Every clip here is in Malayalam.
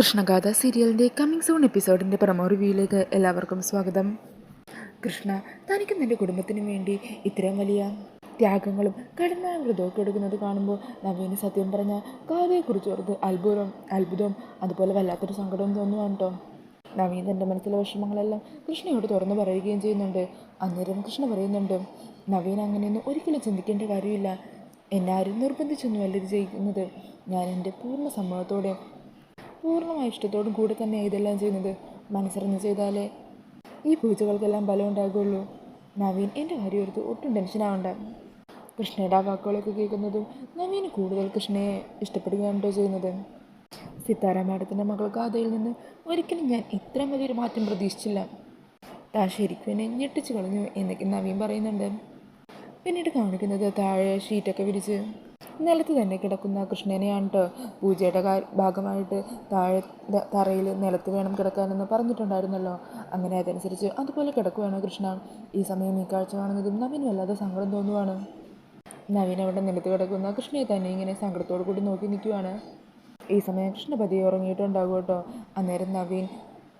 കൃഷ്ണഗാഥ സീരിയലിന്റെ കമ്മിങ് സോൺ എപ്പിസോഡിന്റെ പ്രമോ റിവ്യൂയിലേക്ക് എല്ലാവർക്കും സ്വാഗതം. കൃഷ്ണ തനിക്കും തന്റെ കുടുംബത്തിനും വേണ്ടി ഇത്രയും വലിയ ത്യാഗങ്ങളും കഠിനമായ വ്രതമൊക്കെ എടുക്കുന്നത് കാണുമ്പോൾ നവീന് സത്യം പറഞ്ഞ കാവ്യയെക്കുറിച്ച് ഓർത്ത് അത്ഭുതം അത്ഭുതവും അതുപോലെ വല്ലാത്തൊരു സങ്കടവും തോന്നുവാണ് കേട്ടോ നവീൻ തന്റെ മനസ്സിലെ വിഷമങ്ങളെല്ലാം കൃഷ്ണയോട് തുറന്നു പറയുകയും ചെയ്യുന്നുണ്ട്. അന്നേരം കൃഷ്ണ പറയുന്നുണ്ട് നവീൻ അങ്ങനെയൊന്നും ഒരിക്കലും ചിന്തിക്കേണ്ട കാര്യമില്ല. എന്നാരും നിർബന്ധിച്ചൊന്നുമല്ല ഇത് ചെയ്യുന്നത്. ഞാൻ എന്റെ പൂർണ സമ്മതത്തോടെ പൂർണമായ ഇഷ്ടത്തോടും കൂടെ തന്നെ ഇതെല്ലാം ചെയ്യുന്നത് മനസ്സറിഞ്ഞ് ചെയ്താലേ ഈ പൂജകൾക്കെല്ലാം ബലം ഉണ്ടാകുള്ളൂ നവീൻ എന്റെ കാര്യം ഓർത്ത് ഒട്ടും ടെൻഷനാവണ്ട കൃഷ്ണയുടെ ആ വാക്കുകളൊക്കെ കേൾക്കുന്നതും നവീൻ കൂടുതൽ കൃഷ്ണയെ ഇഷ്ടപ്പെടുകയാണോ ചെയ്യുന്നത്. സിത്താര മാഡത്തിന്റെ മകൾ ഗാഥയിൽ നിന്ന് ഒരിക്കലും ഞാൻ ഇത്രയും വലിയൊരു മാറ്റം പ്രതീക്ഷിച്ചില്ല. താൻ ശരിക്കും എന്നെ ഞെട്ടിച്ചു കളഞ്ഞു എന്നൊക്കെ നവീൻ പറയുന്നുണ്ട്. പിന്നീട് കാണിക്കുന്നത് താഴെ ഷീറ്റൊക്കെ വിരിച്ച്. നിലത്ത് തന്നെ കിടക്കുന്ന കൃഷ്ണനെയാണ് പൂജയുടെ ഭാഗമായിട്ട് താഴെ തറയിൽ നിലത്ത് വേണം കിടക്കാനെന്ന് പറഞ്ഞിട്ടുണ്ടായിരുന്നല്ലോ. അങ്ങനെ അതനുസരിച്ച് അതുപോലെ കിടക്കുകയാണ് കൃഷ്ണ. ഈ സമയം ഈ കാഴ്ച കാണുന്നതും നവീന് വല്ലാതെ സങ്കടം തോന്നുവാണ്. നവീൻ അവിടെ നിലത്ത് കിടക്കുന്ന കൃഷ്ണയെ തന്നെ ഇങ്ങനെ സങ്കടത്തോടു കൂടി നോക്കി നിൽക്കുവാണ്. ഈ സമയം കൃഷ്ണ പതിയെ ഉറങ്ങിയിട്ടുണ്ടാകും കേട്ടോ അന്നേരം നവീൻ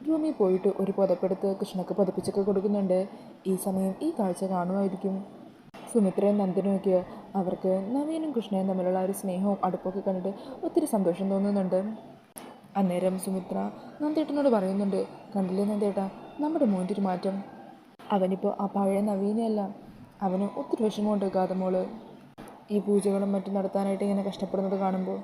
ഭൂമി പോയിട്ട് ഒരു പുതപ്പെടുത്ത് കൃഷ്ണക്ക് പുതപ്പിച്ചൊക്കെ കൊടുക്കുന്നുണ്ട്. ഈ സമയം ഈ കാഴ്ച കാണുമായിരിക്കും. സുമിത്രയും നന്ദനുമൊക്കെ അവർക്ക് നവീനും കൃഷ്ണയും തമ്മിലുള്ള ഒരു സ്നേഹവും അടുപ്പൊക്കെ കണ്ടിട്ട് ഒത്തിരി സന്തോഷം തോന്നുന്നുണ്ട്. അന്നേരം സുമിത്ര നന്ദേട്ടനോട് പറയുന്നുണ്ട്. കണ്ടില്ലേ നന്ദേട്ട നമ്മുടെ മോന്റെ ഒരു മാറ്റം. അവനിപ്പോൾ ആ പഴയ നവീനയല്ല. അവന് ഒത്തിരി വിഷമമുണ്ട് ഗാതമോൾ ഈ പൂജകളും മറ്റും നടത്താനായിട്ട് ഇങ്ങനെ കഷ്ടപ്പെടുന്നത് കാണുമ്പോൾ.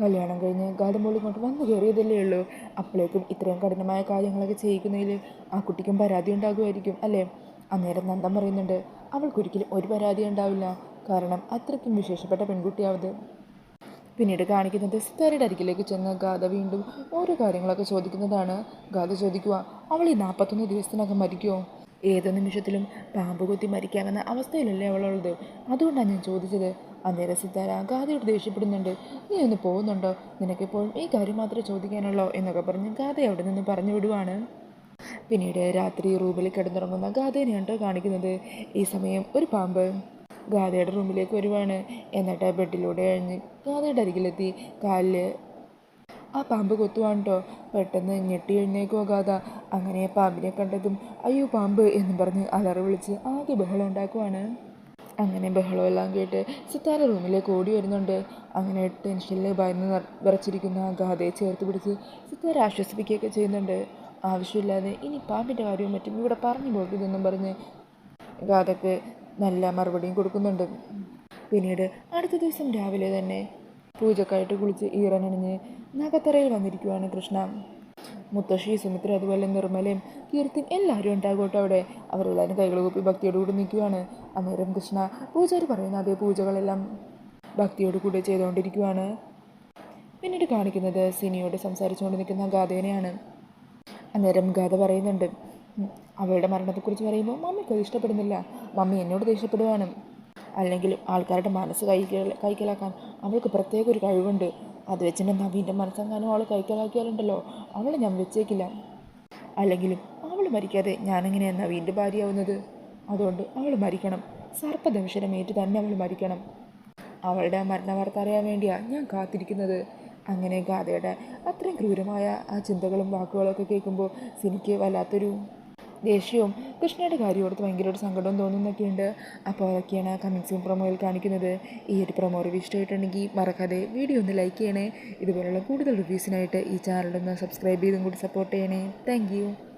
കല്യാണം കഴിഞ്ഞ് ഗാതമോൾ ഇങ്ങോട്ട് വന്നു കയറിയതല്ലേ ഉള്ളൂ. അപ്പോഴേക്കും ഇത്രയും കഠിനമായ കാര്യങ്ങളൊക്കെ ചെയ്യിക്കുന്നതിൽ ആ കുട്ടിക്കും പരാതി ഉണ്ടാകുമായിരിക്കും അല്ലേ? അന്നേരം നന്ദൻ പറയുന്നുണ്ട് അവൾക്കൊരിക്കലും ഒരു പരാതി ഉണ്ടാവില്ല. കാരണം അത്രയ്ക്കും വിശേഷപ്പെട്ട പെൺകുട്ടിയാവത് പിന്നീട് കാണിക്കുന്നത് സിത്താരയുടെ അരികിലേക്ക് ചെന്ന് ഗാഥ വീണ്ടും ഓരോ കാര്യങ്ങളൊക്കെ ചോദിക്കുന്നതാണ്. ഗാഥ ചോദിക്കുക അവൾ ഈ നാൽപ്പത്തൊന്ന് ദിവസത്തിനകം മരിക്കുമോ ഏത് നിമിഷത്തിലും പാമ്പ് കൊത്തി മരിക്കാമെന്ന അവസ്ഥയിലല്ലേ അവളുള്ളത്. അതുകൊണ്ടാണ് ഞാൻ ചോദിച്ചത്. അന്നേരം സിത്താര ഗാഥയോട് ദേഷ്യപ്പെടുന്നുണ്ട്. നീ ഒന്ന് പോകുന്നുണ്ടോ? നിനക്കെപ്പോഴും ഈ കാര്യം മാത്രമേ ചോദിക്കാനുള്ളോ? എന്നൊക്കെ പറഞ്ഞ് ഗാഥ അവിടെ നിന്ന് പറഞ്ഞു വിടുവാണ്. പിന്നീട് രാത്രി റൂമിൽ കിടന്നുറങ്ങുന്ന ഗാഥേനെയാണ് കാണിക്കുന്നത്. ഈ സമയം ഒരു പാമ്പ്. ഗാഥയുടെ റൂമിലേക്ക് വരുവാണ്. എന്നിട്ട് ബെഡിലൂടെ കഴിഞ്ഞ് ഗാഥയുടെ അരികിലെത്തി. കാലിൽ ആ പാമ്പ് കൊത്തുവാണ് കേട്ടോ പെട്ടെന്ന് ഞെട്ടി എഴുന്നേക്കോ ഗാഥ അങ്ങനെ പാമ്പിനെ കണ്ടതും അയ്യോ പാമ്പ് എന്ന് പറഞ്ഞ് അലറി വിളിച്ച് ആകെ ബഹളം ഉണ്ടാക്കുവാണ്. അങ്ങനെ ബഹളമെല്ലാം കേട്ട് സിത്താര റൂമിലേക്ക് ഓടി വരുന്നുണ്ട്. അങ്ങനെ ടെൻഷനിൽ ഭയന്ന് വിറച്ചിരിക്കുന്ന ഗാഥയെ ചേർത്ത് പിടിച്ച് സിത്താര ആശ്വസിപ്പിക്കുകയൊക്കെ ചെയ്യുന്നുണ്ട്. ആവശ്യമില്ലാതെ ഇനി പാമ്പിന്റെ കാര്യവും മറ്റും ഇവിടെ പറഞ്ഞു പോകരുതെന്നും പറഞ്ഞ് ഗാഥയ്ക്ക് നല്ല മറുപടിയും കൊടുക്കുന്നുണ്ട്. പിന്നീട് അടുത്ത ദിവസം രാവിലെ തന്നെ പൂജക്കായിട്ട് കുളിച്ച് ഈറനണിഞ്ഞ് നഗത്തറയിൽ വന്നിരിക്കുവാണ് കൃഷ്ണ. മുത്തശ്ശി സുമിത്ര അതുപോലെ നിർമ്മലയും കീർത്തിൻ എല്ലാവരും ഉണ്ടാകോട്ടെ അവിടെ. അവരെല്ലാവരും കൈകൾ കൂപ്പി ഭക്തിയോട് കൂടി നിൽക്കുവാണ്. അന്നേരം കൃഷ്ണ പൂജാരി പറയുന്ന അതേ പൂജകളെല്ലാം ഭക്തിയോട് കൂടി ചെയ്തുകൊണ്ടിരിക്കുവാണ്. പിന്നീട് കാണിക്കുന്നത് സിനിയോട് സംസാരിച്ചുകൊണ്ട് നിൽക്കുന്ന ഗാഥേനെയാണ് അന്നേരം ഗാഥ പറയുന്നുണ്ട് അവളുടെ മരണത്തെക്കുറിച്ച് പറയുമ്പോൾ മമ്മിക്ക് അത് ഇഷ്ടപ്പെടുന്നില്ല. മമ്മി എന്നോട് ദേഷ്യപ്പെടുവാനും അല്ലെങ്കിൽ ആൾക്കാരുടെ മനസ്സ് കൈക്കൽ കൈക്കലാക്കാൻ അവൾക്ക് പ്രത്യേക ഒരു കഴിവുണ്ട്. അത് വെച്ചിട്ട് നവീന്റെ മനസ്സെങ്ങാനും അവൾ കൈക്കലാക്കിയാലുണ്ടല്ലോ. അവളെ ഞാൻ വെച്ചേക്കില്ല. അല്ലെങ്കിലും അവൾ മരിക്കാതെ ഞാനെങ്ങനെയാണ് നവീന്റെ ഭാര്യയാവുന്നത്? അതുകൊണ്ട് അവൾ മരിക്കണം. സർപ്പദംശനമേറ്റ് തന്നെ അവൾ മരിക്കണം. അവളുടെ മരണ വാർത്ത അറിയാൻ വേണ്ടിയാണ് ഞാൻ കാത്തിരിക്കുന്നത്. അങ്ങനെ ഗാഥയുടെ അത്രയും ക്രൂരമായ ആ ചിന്തകളും വാക്കുകളൊക്കെ കേൾക്കുമ്പോൾ സിനിക്ക് വല്ലാത്തൊരു ദേഷ്യവും കൃഷ്ണയുടെ കാര്യം ഓർത്ത് ഭയങ്കര ഒരു സങ്കടവും തോന്നുന്നൊക്കെയുണ്ട്. അപ്പോൾ അതൊക്കെയാണ് കമ്മിങ് സൂൺ പ്രൊമോയിൽ കാണിക്കുന്നത്. ഈ ഒരു പ്രൊമോ റിവ്യൂ ഇഷ്ടമായിട്ടുണ്ടെങ്കിൽ മറക്കാതെ വീഡിയോ ഒന്ന് ലൈക്ക് ചെയ്യണേ. ഇതുപോലുള്ള കൂടുതൽ റിവ്യൂസിനായിട്ട് ഈ ചാനലൊന്ന് സബ്സ്ക്രൈബ് ചെയ്തും കൂടി സപ്പോർട്ട് ചെയ്യണേ. താങ്ക്